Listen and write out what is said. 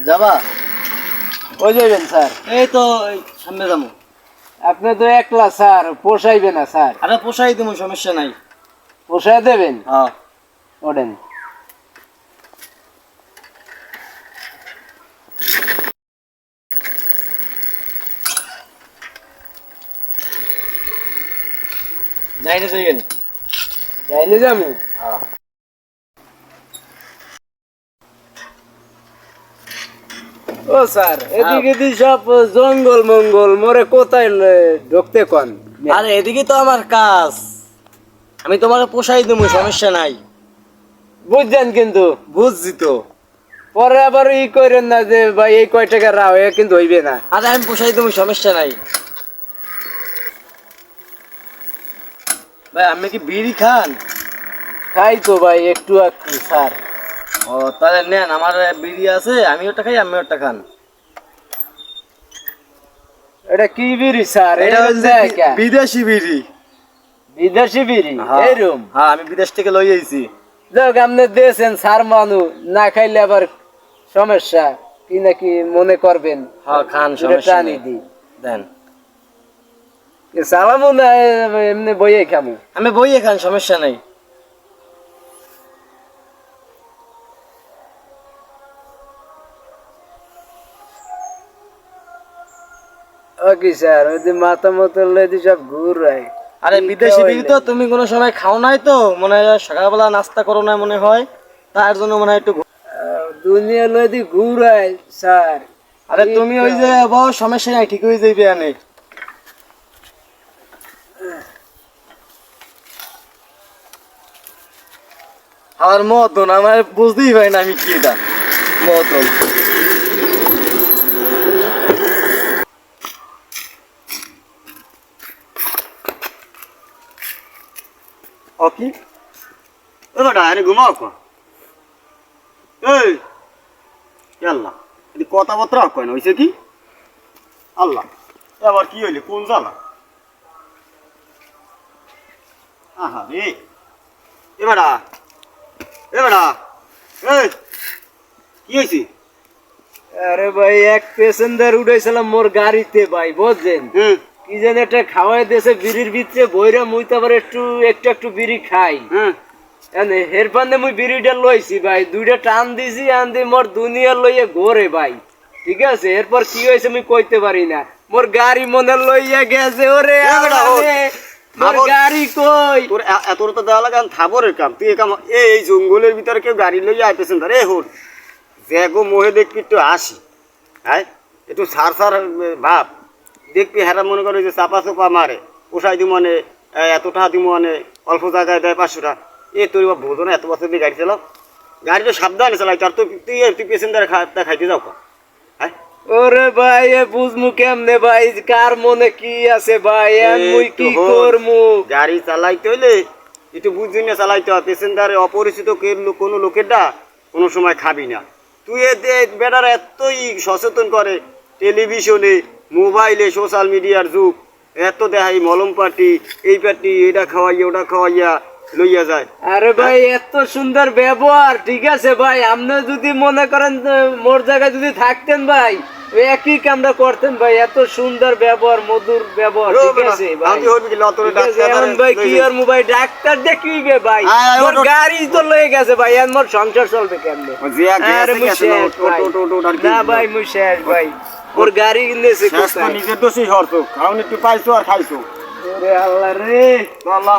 যাবা? ওই যাবেন স্যার। এই তো সামনে যাব। আপনি তো একলা স্যার পোষাইবে না স্যার। আরে পোষাই দিব সমস্যা নাই। পোষাই দেবেন? হ্যাঁ। ওঠেন। যাইনে যাইবেন যাইলে যাব? হ্যাঁ। ও স্যার এদিকে দি সব জঙ্গল মঙ্গল মোরে কোথায় ঢুকতে কন? আরে এদিকে তো আমার কাজ। আমি তোমাকে পোষাই দেবো সমস্যা নাই। বুঝছেন কিন্তু? বুঝছি তো। পরে আবার ই করেন না যে ভাই এই কয় টাকা রাও এ কিন্তু হইবে না। আরে আমি পোষাই দেবো সমস্যা নাই। ভাই আপনি কি বিড়ি খান? খাই তো ভাই একটু একটু স্যার। ও তাহলে নেন আমার বিড়ি আছে আমি ওটা খাই আপনি ওটা খান। এটা কি বিড়ি স্যার? এটা হচ্ছে বিদেশি বিড়ি। বিদেশি বিড়ি? হ্যাঁ। এরম হ্যাঁ আমি বিদেশ থেকে লই আইছি। যাক আপনি দিয়েছেন স্যার মানু না খাইলে আবার সমস্যা। কি নাকি মনে করবেন? হ্যাঁ খান সমস্যা নেই। দেন। সালামু না এমনি বইয়ে খামু। আমি বইয়ে খান সমস্যা নাই। ওকে স্যার ওই মাথা মতো লেদি সব আরে বিদেশি? বিড়ি তো তুমি কোনো সময় খাও নাই তো? মনে হয় সকালবেলা নাস্তা করো না মনে হয়। তার জন্য মনে হয় একটু দুনিয়া লেদি স্যার। আরে তুমি ওই যে বউ সমস্যা নাই ঠিক হয়ে যাইবে আনে আমার মতন আমার বুঝতেই পারি না আমি কি এটা। মতন ও কি ও বেটা আরে ঘুমাও কো। এই আল্লাহ এদি কথাবার্তা কয় না হইছে কি? আল্লাহ এবার কি হইলে কোন জ্বালা? আহা রে। এ বেটা এ বেটা এই কি হয়েছে আরে ভাই এক প্যাসেঞ্জার উঠাইছিলাম মোর গাড়িতে ভাই বুঝছেন? হুম। কি যেন একটা খাওয়াই দিয়েছে বিড়ির ভিতরে বইরা মুই তো আবার একটু একটু একটু বিড়ি খাই। হুম এনে হেরপান্দে মুই বিড়িটা লইছি ভাই দুইটা টান দিছি আন দি মোর দুনিয়া লইয়া ঘোরে ভাই। ঠিক আছে? এরপর কি হয়েছে মুই কইতে পারি না। মোর গাড়ি মনে লইয়া গেছে ওরে এ বেটা, ও। আরে, মোর আবার- গাড়ি কই? তোর এত তো দেওয়া লাগে থাবরের কাম। তুই কাম এই জঙ্গলের ভিতরে কেউ গাড়ি লইয়া আইতেছেন এ হোর। মোহে দেখবি একটু আসি। হ্যাঁ? একটু সার সার ভাব। দেখবি হেরা মনে করে যে চাপা চোপা মারে। পোষাই দিব মানে এ, এত টাকা দিব মানে অল্প জায়গায় দেয় পাঁচশো টাকা এ তোর বা বোঝো না এত বছর দিয়ে গাড়ি চালাও। গাড়িটা সাবধানে চালাই তার তো তুই তুই পেসেন্টারে খাইতে যাও কা। হ্যাঁ? ওরে ভাই বুঝমু কেমনে ভাই কার মনে কি আছে ভাই মুই কি করমু? গাড়ি চালাইতে হইলে একটু বুঝি না চালাইতে হয়। পেসেন্টারে অপরিচিত কোনো লোকেরটা কোনো সময় খাবি না। তুই বেটার এতই সচেতন করে টেলিভিশনে মোবাইলে সোশ্যাল মিডিয়ার যুগ। এত দেখাই মলম পার্টি এই পার্টি এটা খাওয়াইয়া ওটা খাওয়াইয়া লইয়া যায়। আরে ভাই এত সুন্দর ব্যবহার ঠিক আছে ভাই? আপনি যদি মনে করেন মোর জায়গায় যদি থাকতেন ভাই একই কামটা করতেন ভাই এত সুন্দর ব্যবহার মধুর ব্যবহার ঠিক আছে ভাই? কি ভাই আর মোবাইল ডাক্তার দেখিবে ভাই? মোর। গাড়ি তো লয়ে গেছে ভাই আর মোর সংসার চলবে কেমনে? না, ভাই। মুই শেষ ভাই। ওর গাড়ি কোথায়? নিজের দোষই হরতো খাওন একটু পাইছো আর খাইছো। ওরে আল্লাহ রে। আল্লাহ।